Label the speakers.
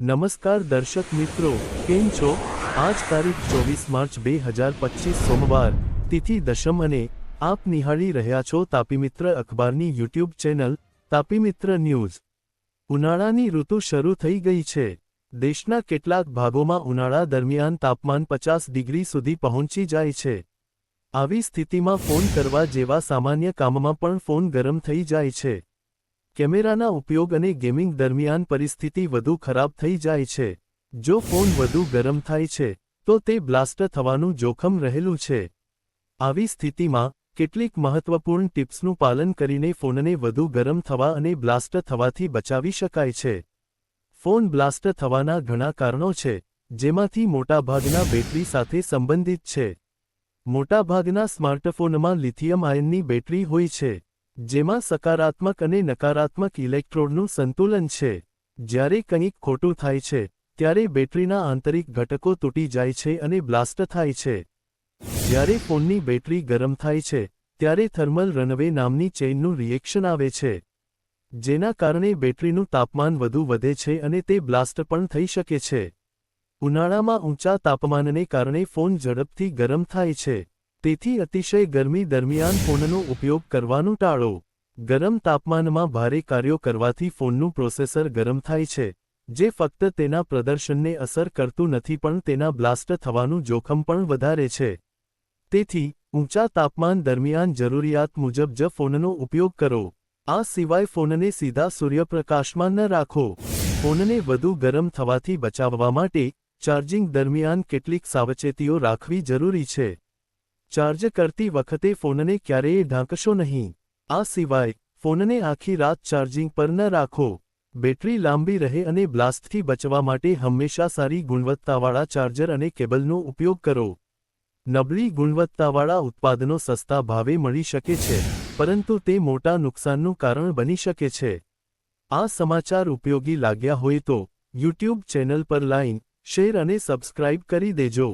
Speaker 1: નમસ્કાર દર્શક મિત્રો, કેમ છો? આજ તારીખ ચોવીસ માર્ચ બે હજાર પચીસ સોમવાર, તિથિ દશમ અને આપ નિહાળી રહ્યા છો તાપીમિત્ર અખબારની યુટ્યુબ ચેનલ તાપીમિત્ર ન્યૂઝ. ઉનાળાની ઋતુ શરૂ થઈ ગઈ છે. દેશના કેટલાક ભાગોમાં ઉનાળા દરમિયાન તાપમાન પચાસ ડિગ્રી સુધી પહોંચી જાય છે. આવી સ્થિતિમાં ફોન કરવા જેવા સામાન્ય કામમાં પણ ફોન ગરમ થઈ જાય છે. કેમેરાના ઉપયોગ અને ગેમિંગ દરમિયાન પરિસ્થિતિ વધુ ખરાબ થઈ જાય છે. જો ફોન વધુ ગરમ થાય છે, તો તે બ્લાસ્ટ થવાનું જોખમ રહેલું છે. આવી સ્થિતિમાં, કેટલીક મહત્વપૂર્ણ ટિપ્સનું પાલન કરીને ફોનને વધુ ગરમ થવા અને બ્લાસ્ટ થવાથી બચાવી શકાય છે. ફોન બ્લાસ્ટ થવાના ઘણા કારણો છે, જેમાંથી મોટાભાગના બેટરી સાથે સંબંધિત છે. મોટાભાગના સ્માર્ટફોનમાં લિથિયમ આયનની બેટરી હોય છે. જેમાં સકારાત્મક અને નકારાત્મક ઇલેક્ટ્રોડનું સંતુલન છે. જ્યારે કંઈક ખોટું થાય છે, ત્યારે બેટરીના આંતરિક ઘટકો તૂટી જાય છે અને બ્લાસ્ટ થાય છે. જ્યારે ફોનની બેટરી ગરમ થાય છે, ત્યારે થર્મલ રનવે નામની ચેઇનનું રિએક્શન આવે છે. જેના કારણે બેટરીનું તાપમાન વધુ વધે છે અને તે બ્લાસ્ટ પણ થઈ શકે છે. ઉનાળામાં ઊંચા તાપમાનને કારણે ફોન ઝડપથી ગરમ થાય છે. તેથી અતિશય ગરમી દરમિયાન ફોનનો ઉપયોગ કરવાનું ટાળો. ગરમ તાપમાનમાં ભારે કાર્યો કરવાથી ફોનનું પ્રોસેસર ગરમ થાય છે, જે ફક્ત તેના પ્રદર્શનને અસર કરતું નથી પણ તેના બ્લાસ્ટ થવાનું જોખમ પણ વધારે છે. તેથી, ઊંચા તાપમાન દરમિયાન જરૂરિયાત મુજબ જ ફોનનો ઉપયોગ કરો. આ સિવાય ફોનને સીધા સૂર્યપ્રકાશમાં ન રાખો. ફોનને વધુ ગરમ થવાથી બચાવવા માટે ચાર્જિંગ દરમિયાન કેટલીક સાવચેતીઓ રાખવી જરૂરી છે. ચાર્જ કરતી વખતે ફોનને ક્યારેય ઢાંકશો નહીં. આ સિવાય, ફોનને આખી રાત ચાર્જિંગ પર ન રાખો. બેટરી લાંબી રહે અને બ્લાસ્ટથી બચવા માટે હંમેશા સારી ગુણવત્તાવાળા ચાર્જર અને કેબલનો ઉપયોગ કરો. નબળી ગુણવત્તાવાળા ઉત્પાદનો સસ્તા ભાવે મળી શકે છે, પરંતુ તે મોટા નુકસાનનું કારણ બની શકે છે. આ સમાચાર ઉપયોગી લાગ્યા હોય તો, યુટ્યુબ ચેનલ પર લાઈન શેર અને સબસ્ક્રાઇબ કરી દેજો.